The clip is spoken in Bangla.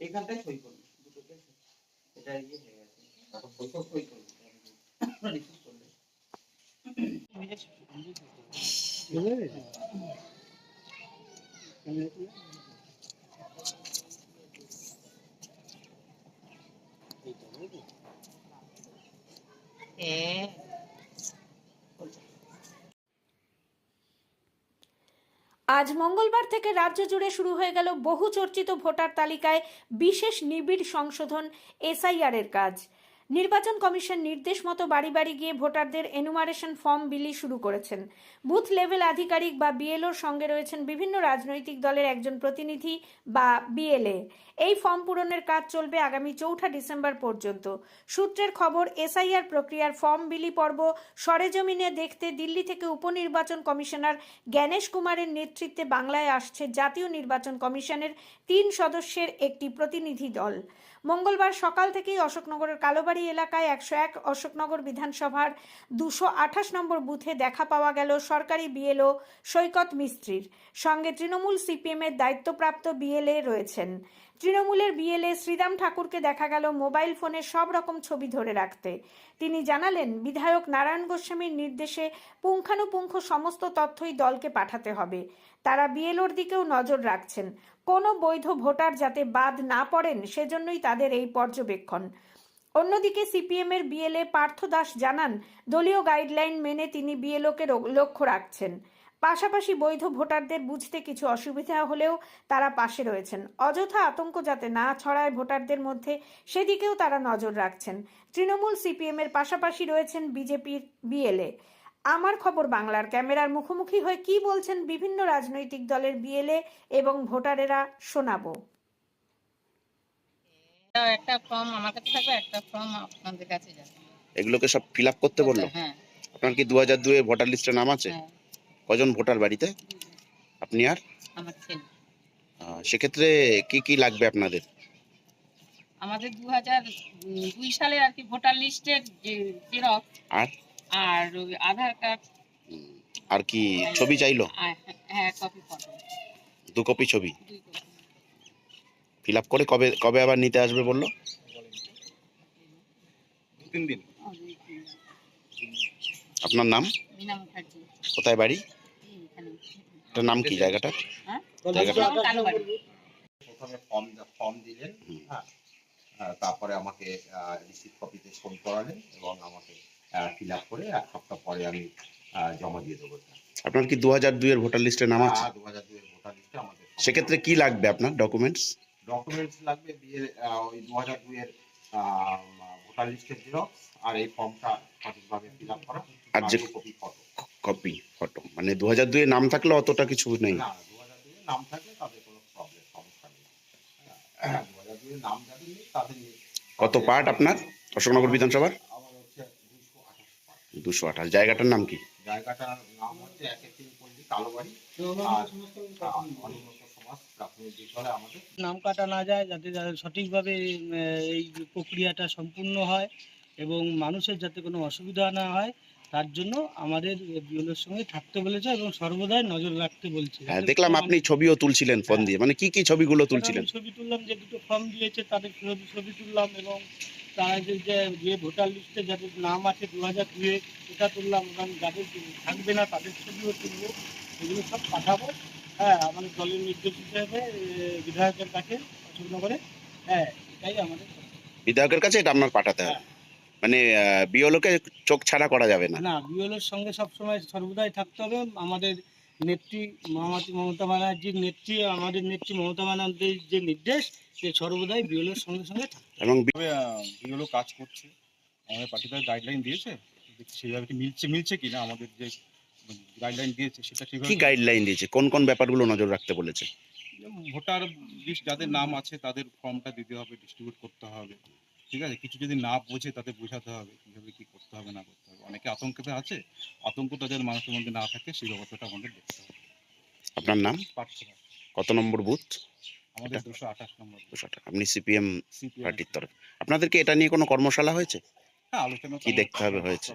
এইখানটায় সই করবে এটা ইয়ে হয়ে গেছে তারপর সই করে সই করবি আজ মঙ্গলবার থেকে রাজ্য জুড়ে শুরু হয়ে গেল বহু চর্চিত ভোটার তালিকায় বিশেষ নিবিড় সংশোধন এসআইআর এর কাজ। নির্বাচন কমিশন নির্দেশ মতো বাড়ি বাড়ি গিয়ে ভোটারদের এনুমারেশন ফর্ম বিলি শুরু করেছেন। বুথ লেভেল আধিকারিক বা বিএলওর সঙ্গে রয়েছেন বিভিন্ন রাজনৈতিক দলের একজন প্রতিনিধি বা বিএলএ এই ফর্ম পূরণের কাজ চলবে আগামী চৌঠা ডিসেম্বর পর্যন্ত। সূত্রের খবর এসআইআর প্রক্রিয়ার ফর্ম বিলি পর্ব সরেজমিনে দেখতে দিল্লি থেকে উপনির্বাচন কমিশনার জ্ঞানেশ কুমারের নেতৃত্বে বাংলায় আসছে জাতীয় নির্বাচন কমিশনের তিন সদস্যের একটি প্রতিনিধি দল। মঙ্গলবার সকাল থেকেই অশোকনগরের কালোবাড়ি এলাকায় একশো এক অশোকনগর বিধানসভার দুশো আঠাশ নম্বর বুথে দেখা পাওয়া গেল সরকারি বিএলও সৈকত মিস্ত্রির। সঙ্গে তৃণমূল সিপিএমের দায়িত্বপ্রাপ্ত বিএলএ রয়েছেন। তৃণমূলের বিএলএ শ্রীরাম ঠাকুরকে দেখা গেল মোবাইল ফোনে সব রকম ছবি ধরে রাখতে। তিনি জানালেন, বিধায়ক নারায়ণ গোস্বামীর নির্দেশে পুঙ্খানুপুঙ্খ সমস্ত তথ্যই দলকে পাঠাতে হবে। তারা বিএলওর দিকেও নজর রাখছেন। কোনো বৈধ ভোটার যাতে বাদ না পড়েন, সেজন্যই তাদের এই পর্যবেক্ষণ। অন্যদিকে সিপিএম এর বিএলএ পার্থ দাস জানান, দলীয় গাইডলাইন মেনে তিনি বিএলওকে লক্ষ্য রাখছেন। পাশাপাশি বৈধ ভোটারদের বুঝতে কিছু অসুবিধা হলেও তারা পাশে রয়েছেন। অযথা আতঙ্ক যাতে না ছড়ায় ভোটারদের মধ্যে, সেদিকেও তারা নজর রাখছেন। তৃণমূল সিপিএম এর পাশাপাশি রয়েছেন বিজেপির বিএলএ। আমার খবর বাংলার। ক্যামেরার মুখোমুখি হয়ে কি বলছেন বিভিন্ন রাজনৈতিক দলের বিএলএ এবং ভোটারেরা শোনাবো। একটা ফর্ম আমার কাছে থাকবে একটা ফর্ম আপনাদের কাছে যাবে। এগুলোকে সব ফিল আপ করতে বলল? হ্যাঁ। আপনার কি দু হাজার দুয়ে ভোটার লিস্টে নাম আছে? হ্যাঁ। কজন ভোটার বাড়িতে? আপনি আর? আমার ছেলে। সেক্ষেত্রে কি কি লাগবে আপনাদের? আমাদের দু হাজার দুই সালে আর কি ভোটার লিস্টের জেরক্স আর? আর আধার কার্ড আর কি ছবি চাইলো? হ্যাঁ কপি ফটো দু কপি ছবি? দুই কপি ফিল আপ করে কবে কবে আবার নিতে আসবে বলল? তিন দিন। আপনার নাম? কোথায় বাড়ি? নাম কি জায়গাটা হ্যাঁ? জায়গাটা? প্রথমে ফর্ম ফর্ম দিলেন। হ্যাঁ। তারপরে আমাকে রিসিভ কপিতে সই করালেন এবং আমাকে ফিল আপ করে এক সপ্তাহ পরে আমি জমা দিয়ে দেবো আপনার কি দু হাজার দুইয়ের ভোটার লিস্টে নাম আছে? দু হাজার দুই ভোটার লিস্টে আমাদের সেক্ষেত্রে কি লাগবে আপনার ডকুমেন্টস ডকুমেন্টস লাগবে বিয়ের ওই দু হাজার দুইয়ের ভোটার লিস্টের জেরক্স আর এই ফর্মটা সঠিকভাবে ফিল আপ করা আর যে- কপি ফটো কপি ফটো মানে দু হাজার দুইয়ে নাম থাকলে অতটা কিছু নেই। না দু হাজার দুইয়ের নাম থাকলে তাদের কোনো প্রবলেম সমস্যা নেই। হ্যাঁ, দু হাজার দুইয়ের নাম যাদের নেই তাদের কত পার্ট আপনার? অশোকনগর বিধানসভার? আমার হচ্ছে দুশো আঠাশ জায়গাটার নাম কি? জায়গাটার নাম হচ্ছে একে তিন পল্লী কালোবাড়ি। আর প্রাথমিক বিদ্যালয় আমাদের। নাম কাটা না যায় যাতে যাতে সঠিকভাবে এই প্রক্রিয়াটা সম্পূর্ণ হয় এবং মানুষের যাতে কোনো অসুবিধা না হয় তার জন্য আমাদের বিএলওর সঙ্গে থাকতে বলেছে এবং সর্বদাই নজর রাখতে বলছে। হ্যাঁ দেখলাম আপনি ছবিও তুলছিলেন ফোন দিয়ে মানে কি কি ছবিগুলো তুলছিলেন? ছবি তুললাম যে দুটো ফর্ম দিয়েছে তাদের ছবি ছবি তুললাম এবং তাদের যে যে ভোটার লিস্টে যাদের নাম আছে দু হাজার দুয়ে সেটা তুললাম এবং যাদের থাকবে না তাদের ছবিও তুলবো এগুলো সব পাঠাবো। হ্যাঁ আমাদের দলের নির্দেশ হিসেবে বিধায়কের কাছে অশোকনগরে হ্যাঁ এটাই আমাদের বিধায়কের কাছে এটা আপনার পাঠাতে হবে? মানে বিওলোকে চোখ ছাড়া করা যাবে না? না বিএলের সঙ্গে সবসময় সর্বদাই থাকতে হবে। আমাদের নেত্রী মহামাতী মমতা ব্যানার্জির নেত্রী আমাদের নেত্রী মমতা ব্যানার্জির যে নির্দেশ সে সর্বদাই বিএলের সঙ্গে সঙ্গে এবং বি- এগুলো কাজ করছে। আমাদের পার্টিকুলার গাইডলাইন দিয়েছে। সেইভাবে কি মিলছে মিলছে কিনা আমাদের যে গাইডলাইন দিয়েছে সেটা কি গাইডলাইন দিয়েছে? কোন কোন ব্যাপারগুলো নজর রাখতে বলেছে? ভোটার লিস্ট যাদের নাম আছে তাদের ফর্মটা দিতে হবে ডিস্ট্রিবিউট করতে হবে। ঠিক আছে? কিছু যদি না বোঝে তাদের বোঝাতে হবে কীভাবে কি করতে হবে না করতে হবে। অনেকে আতঙ্কতে আছে মানুষের মধ্যে না থাকে সেই ব্যাপারটা আমাদের দেখতে হবে। আপনার নাম? পার্থনা। কত নম্বর বুথ? আমাদের দুশো আঠাশ নম্বর দুশো আপনি সিপিএম পার্টির তরফ। আপনাদেরকে এটা নিয়ে কোনো কর্মশালা হয়েছে? হ্যাঁ আলোচনা কি দেখতে হবে হয়েছে?